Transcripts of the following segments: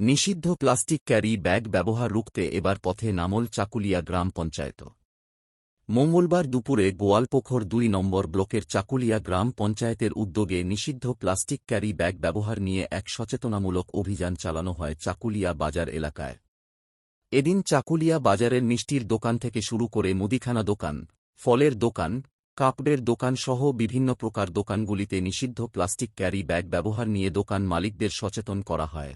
নিষিদ্ধ plastic carry bag ব্যবহার রুখতে এবার পথে নামল চাকুলিয়া গ্রাম পঞ্চায়েত। মঙ্গলবার দুপুরে গোয়ালপোখর দুই নম্বর ব্লকের চাকুলিয়া গ্রাম পঞ্চায়েতের উদ্যোগে নিষিদ্ধ প্লাস্টিক ক্যারি ব্যাগ ব্যবহার নিয়ে এক সচেতনামূলক অভিযান চালানো হয় চাকুলিয়া বাজার এলাকায়। এদিন চাকুলিয়া বাজারের মিষ্টির দোকান থেকে শুরু করে মুদিখানা দোকান, ফলের দোকান, কাপড়ের দোকান সহ বিভিন্ন প্রকার দোকানগুলিতে নিষিদ্ধ প্লাস্টিক ক্যারি ব্যাগ ব্যবহার নিয়ে দোকান মালিকদের সচেতন করা হয়।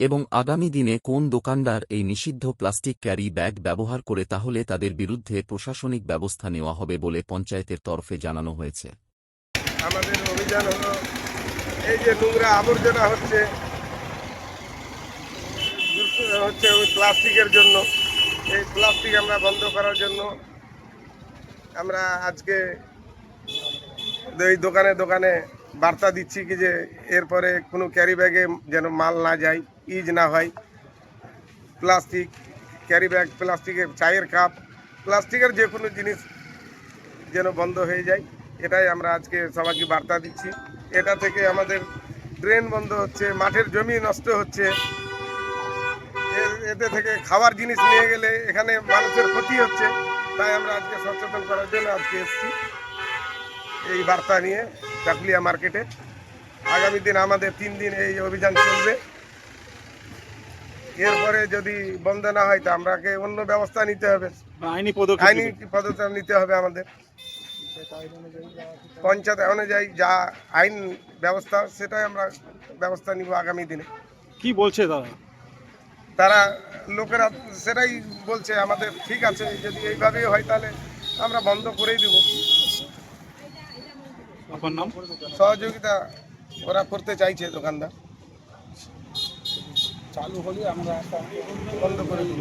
এবং আগামী দিনে কোন দোকানদার এই নিষিদ্ধ প্লাস্টিক ক্যারি ব্যাগ ব্যবহার করে তাহলে তাদের বিরুদ্ধে প্রশাসনিক ব্যবস্থা নেওয়া হবে বলে পঞ্চায়েতের তরফে জানানো হয়েছে। আমাদের অভিযান হলো এই যে নোংরা আবর্জনা হচ্ছে হচ্ছে ওই প্লাস্টিকের জন্য। এই প্লাস্টিক আমরা বন্ধ করার জন্য আমরা আজকে এই দোকানে দোকানে বার্তা দিচ্ছি কি যে এরপরে কোনো ক্যারি ব্যাগে যেন মাল না যায়। ইজ না হয়। প্লাস্টিক, ক্যারি ব্যাগ, প্লাস্টিকের চায়ের কাপ, প্লাস্টিকের যে কোনো জিনিস যেন বন্ধ হয়ে যায়। এটাই আমরা আজকে সবাইকে বার্তা দিচ্ছি। এটা থেকে আমাদের ড্রেন বন্ধ হচ্ছে, মাঠের জমি নষ্ট হচ্ছে। এতে থেকে খাবার জিনিস নিয়ে গেলে এখানে মানুষের ক্ষতি হচ্ছে। তাই আমরা আজকে সচেতন করার জন্য আজকে এসেছি। এই বার্তা নিয়ে চাকুলিয়া মার্কেটে। আগামী দিন আমাদের তিন দিন এই অভিযান চলবে। এরপরে যদি বন্ধ না হয় তো আমরাকে অন্য ব্যবস্থা নিতে হবে। আইনি পদক্ষেপ আইনি পদক্ষেপ নিতে হবে আমাদের। পঞ্চায়েত অনুযায়ী যা আইন ব্যবস্থা সেটাই আমরা ব্যবস্থা নিব আগামী দিনে। কি বলছে তারা? তারা লোকেরা সেটাই বলছে আমাদের ঠিক আছে যদি এইভাবেই হয় তাহলে আমরা বন্ধ করেই দেব। আপনার নাম? সহযোগিতা ওরা করতে চাইছে দোকানদার। চালু হলে আমরা বন্ধ করে দেব